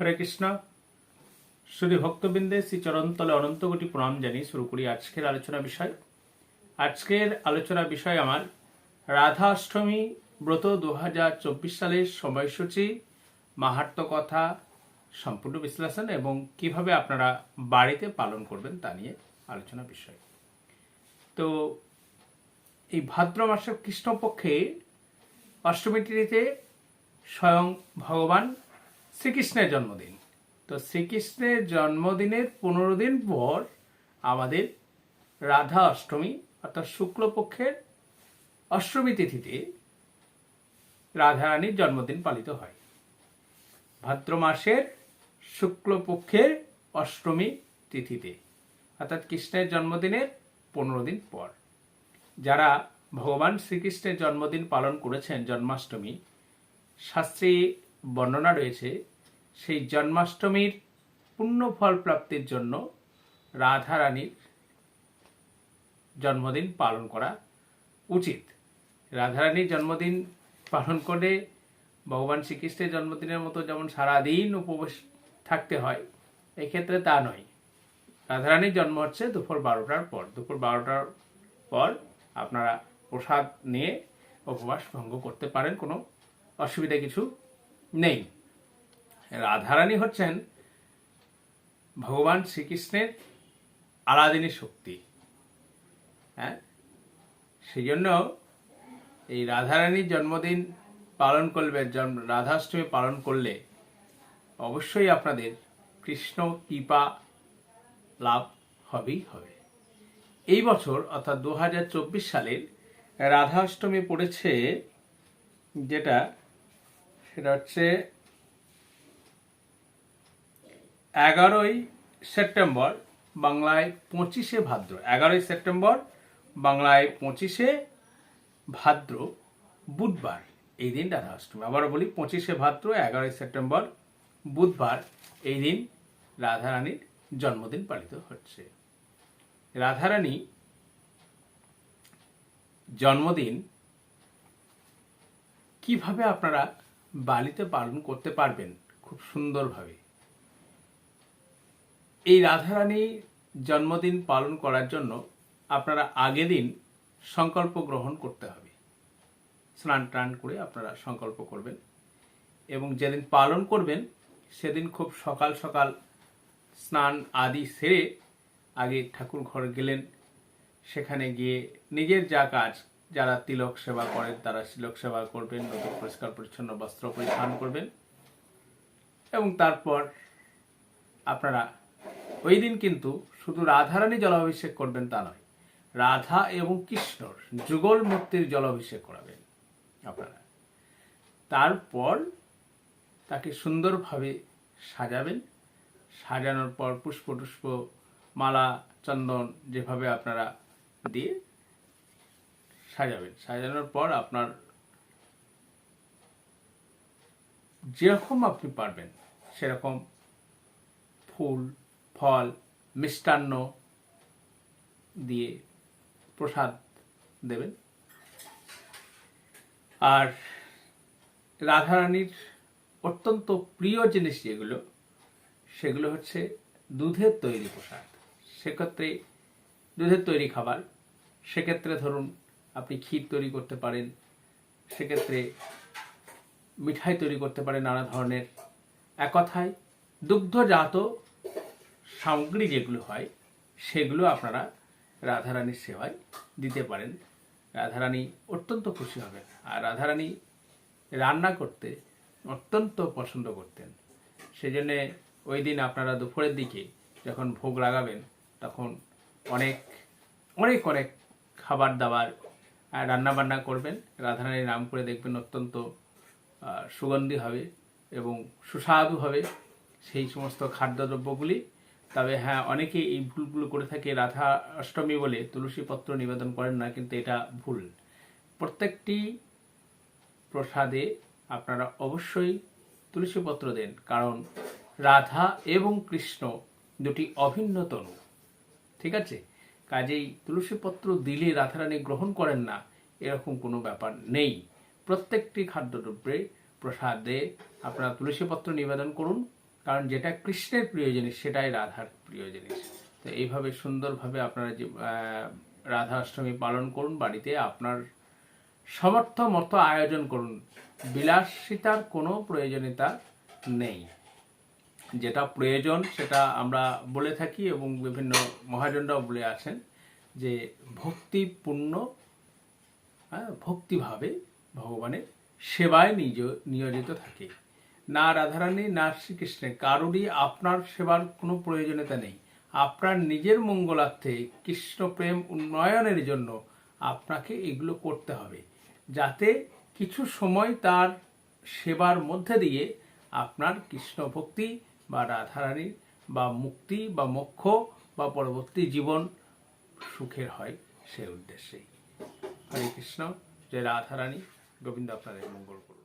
হরে কৃষ্ণ। শুধু ভক্তবৃন্দে শ্রী চরণতলে অনন্ত কোটি প্রণাম জানিয়ে শুরু করি আজকের আলোচনা বিষয়। আজকের আলোচনা বিষয় আমার রাধা অষ্টমী ব্রত দু হাজার চব্বিশ সালের সময়সূচি, মাহাত্ম কথা, সম্পূর্ণ বিশ্লেষণ এবং কীভাবে আপনারা বাড়িতে পালন করবেন তা নিয়ে আলোচনা বিষয়। তো এই ভাদ্র মাসের কৃষ্ণপক্ষে অষ্টমী তিথিতে স্বয়ং ভগবান শ্রীকৃষ্ণের জন্মদিন। তো শ্রীকৃষ্ণের জন্মদিনের পনেরো দিন পর আমাদের রাধা অষ্টমী অর্থাৎ শুক্লপক্ষের অষ্টমী তিথিতে রাধারানীর জন্মদিন পালিত হয়। ভাদ্র মাসের শুক্লপক্ষের অষ্টমী তিথিতে, অর্থাৎ কৃষ্ণের জন্মদিনের পনেরো দিন পর। যারা ভগবান শ্রীকৃষ্ণের জন্মদিন পালন করেছেন, জন্মাষ্টমী, শাস্ত্রে বর্ণনা রয়েছে, সেই জন্মাষ্টমীর পুণ্য ফল প্রাপ্তির জন্য রাধা রানীর জন্মদিন পালন করা উচিত। রাধারানীর জন্মদিন পালন করে ভগবান শ্রীকৃষ্ণের জন্মদিনের মতো যেমন সারাদিন উপবাস থাকতে হয়, এক্ষেত্রে তা নয়। রাধারানীর জন্ম হচ্ছে দুপুর বারোটার পর। দুপুর বারোটার পর আপনারা প্রসাদ নিয়ে উপবাস ভঙ্গ করতে পারেন, কোনো অসুবিধা কিছু নেই। রাধারানী হচ্ছেন ভগবান শ্রীকৃষ্ণের আলাদিনী শক্তি। হ্যাঁ? সেই জন্য এই রাধারানীর জন্মদিন পালন করবে রাধাষ্টমী পালন করলে অবশ্যই আপনাদের কৃষ্ণ কৃপা লাভ হবেই হবে। এই বছর অর্থাৎ দু হাজার চব্বিশ সালের রাধা অষ্টমী পড়েছে যেটা সেটা হচ্ছে এগারোই সেপ্টেম্বর, বাংলায় পঁচিশে ভাদ্র। এগারোই সেপ্টেম্বর, বাংলায় পঁচিশে ভাদ্র বুধবার। এই দিন রাধা অষ্টমী আবারও বলি, পঁচিশে ভাদ্র, এগারোই সেপ্টেম্বর বুধবার। এই দিন রাধারানীর জন্মদিন পালিত হচ্ছে। রাধারানী জন্মদিন কীভাবে আপনারা বালিতে পালন করতে পারবেন খুব সুন্দরভাবে। এই রাধারানী জন্মদিন পালন করার জন্য আপনারা আগে দিন সংকল্প গ্রহণ করতে হবে। স্নান টান করে আপনারা সংকল্প করবেন এবং যেদিন পালন করবেন সেদিন খুব সকাল সকাল স্নান আদি সেরে আগে ঠাকুর ঘর গেলেন। সেখানে গিয়ে নিজের যা কাজ যারা তিলক সেবা করেন, তারা তিলক সেবা করবেন, নতুন পরিষ্কার, পরিচ্ছন্ন বস্ত্র পরিধান করবেন। এবং তারপর আপনারা, ওই দিন কিন্তু শুধু রাধারানী জলাভিষেক করবেন তা নয়, রাধা এবং কৃষ্ণর যুগল মূর্তির জলাভিষেক করাবেন আপনারা। তারপর তাকে সুন্দরভাবে সাজাবেন। সাজানোর পর পুষ্প টুষ্প মালা, চন্দন যেভাবে আপনারা দিয়ে সাজাবেন। সাজানোর পর আপনার যেরকম আপনি পারবেন, সেরকম ফুল, ফল, মিষ্টান্ন দিয়ে প্রসাদ দেবেন। আর রাধারানীর অত্যন্ত প্রিয় জিনিস যেগুলো, সেগুলো হচ্ছে দুধের তৈরি প্রসাদ। সেক্ষেত্রে দুধের তৈরি খাবার, সেক্ষেত্রে ধরুন আপনি ক্ষীর তৈরি করতে পারেন, সেক্ষেত্রে মিঠাই তৈরি করতে পারেন নানা ধরনের। এক কথায়, দুগ্ধজাত সামগ্রী যেগুলো হয়, সেগুলো আপনারা রাধারানীর সেবায় দিতে পারেন। রাধারানী অত্যন্ত খুশি হবেন আর রাধারানী রান্না করতে অত্যন্ত পছন্দ করতেন। সেজন্যে ওই দিন আপনারা দুপুরের দিকে যখন ভোগ লাগাবেন, তখন অনেক অনেক অনেক খাবার দাবার রান্না বান্না করবেন। রাধারানীর নাম করে দেখবেন অত্যন্ত সুগন্ধি হবে এবং সুস্বাদু হবে সেই সমস্ত খাদ্যদ্রব্যগুলি। তবে হ্যাঁ অনেকে এই ভুলগুলো করে থাকে রাধা অষ্টমী বলে তুলসী পত্র নিবেদন করেন না, কিন্তু এটা ভুল। প্রত্যেকটি প্রসাদে আপনারা অবশ্যই তুলসী পত্র দেন, কারণ রাধা এবং কৃষ্ণ দুটি অভিন্ন তনু ঠিক আছে? কাজেই তুলসীপত্র দিলে রাধারানী গ্রহণ করেন না। এরকম কোনো ব্যাপার নেই। প্রত্যেকটি খাদ্যদ্রব্যে প্রসাদে আপনারা তুলসীপত্র নিবেদন করুন, কারণ যেটা কৃষ্ণের প্রিয় জিনিস, সেটাই রাধার প্রিয় জিনিস। তো এইভাবে সুন্দরভাবে আপনারা যে রাধা অষ্টমী পালন করুন, বাড়িতে আপনার সমর্থ মতো আয়োজন করুন। বিলাসিতার কোনো প্রয়োজনীয়তা নেই। যেটা প্রয়োজন সেটা আমরা বলে থাকি এবং বিভিন্ন মহাজনরাও বলে আছেন যে ভক্তিপূর্ণ হ্যাঁ, ভক্তিভাবে ভগবানের সেবায় নিজ নিয়োজিত থাকে। না রাধারানী না শ্রীকৃষ্ণের কারোরই আপনার সেবার কোনো প্রয়োজনীয়তা নেই। আপনার নিজের মঙ্গলার্থে কৃষ্ণ প্রেম উন্নয়নের জন্য আপনাকে এগুলো করতে হবে। যাতে কিছু সময় তার সেবার মধ্যে দিয়ে আপনার কৃষ্ণ ভক্তি বা রাধারানী বা মুক্তি বা মোক্ষ বা পরবর্তী জীবন সুখের হয় সে উদ্দেশ্যেই। হরে কৃষ্ণ, জয় রাধারানী, গোবিন্দ আপনাদের মঙ্গল করুন।